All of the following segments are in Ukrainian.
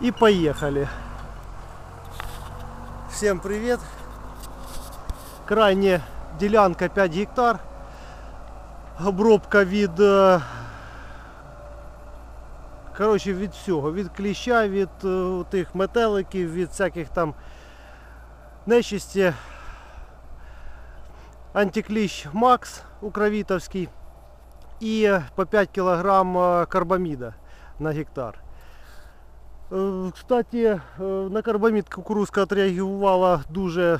И поехали. Всем привет. Крайняя ділянка 5 гектар. Обробка від е, коротше, від всього. Від кліща, від е, тих метеликів, від всяких там нечисті. Антикліщ Макс Укравітовський і е, по 5 кг карбаміда на гектар. Кстати, е, на карбамід кукурузка відреагувала дуже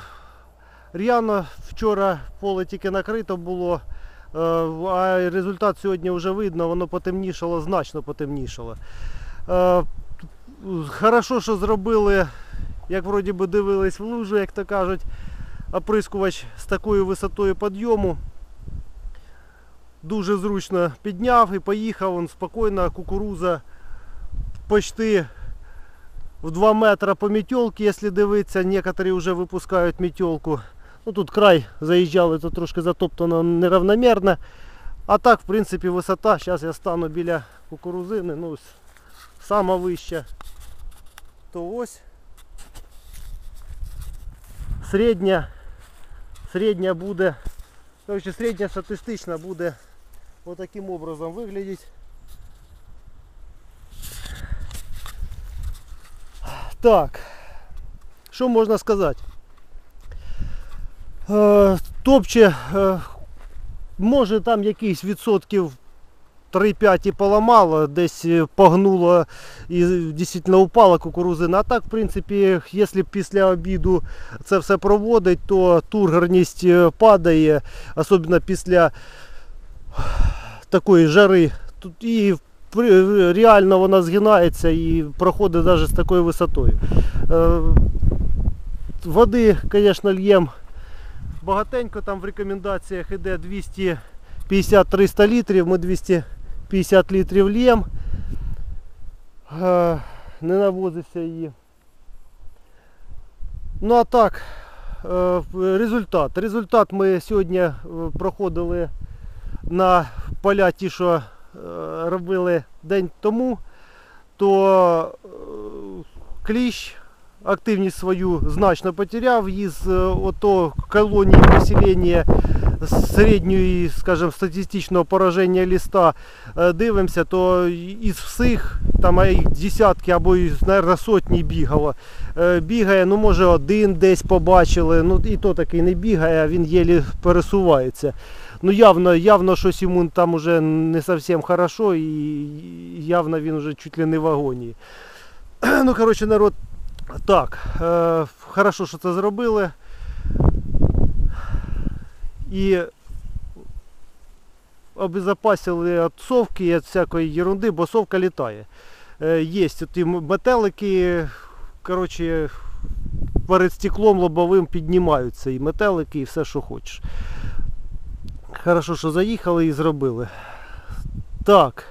ряно. Вчора поле тільки накрито було, е, а результат сьогодні вже видно, воно потемнішало, значно потемнішало. Е, Хорошо, що зробили, як вроді би дивились в лужу, як то кажуть, оприскувач з такою висотою підйому. Дуже зручно підняв і поїхав він спокійно, кукуруза почти в 2 метра по метелке, если дивитися, некоторые вже випускають метелку. Ну тут край заїжджали, то трошки затоптано неравномірно. А так, в принципі, висота. Зараз я стану біля кукурузини, ну ось сама вища. То ось. Середня, середня буде, короче, середня статистична буде отаким образом виглядати. Так, що можна сказати? Е, топче, е, може там якийсь відсотків 3-5 і поламало, десь е, погнуло і дійсно упала кукурузина. А так, в принципі, якщо після обіду це все проводить, то тургорність е, падає, особливо після такої жари. І реально вона згинається і проходить навіть з такою висотою. Е, Води, звісно, льєм багатенько, там в рекомендаціях іде 250-300 літрів, ми 250 літрів льєм. Е, Не навозився її. Ну а так, е, результат. Результат ми сьогодні проходили на поля ті, що робили день тому, то е, кліщ активність свою значно потеряв із е, ото колонії населення середньої, скажімо, статистичного пораження листа е, дивимося, то із всіх там їх десятки або, мабуть, сотні бігало. Е, Бігає, ну може один десь побачили, ну і то такий не бігає, а він єлі пересувається. Ну явно, явно щось йому там уже не зовсім хорошо і явно він вже чуть ли не в агонії. Ну, коротше, народ, так, е, хорошо, що це зробили. І обезопасили від совки і від всякої ерунди, бо совка літає. Е, Є ті метелики, коротше, перед стеклом лобовим піднімаються і метелики, і все, що хочеш. Хорошо, що заїхали і зробили. Так.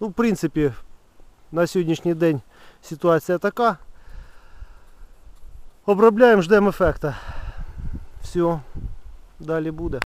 Ну, в принципі, на сьогоднішній день ситуація така. Обробляємо, ждемо ефекта. Все, далі буде.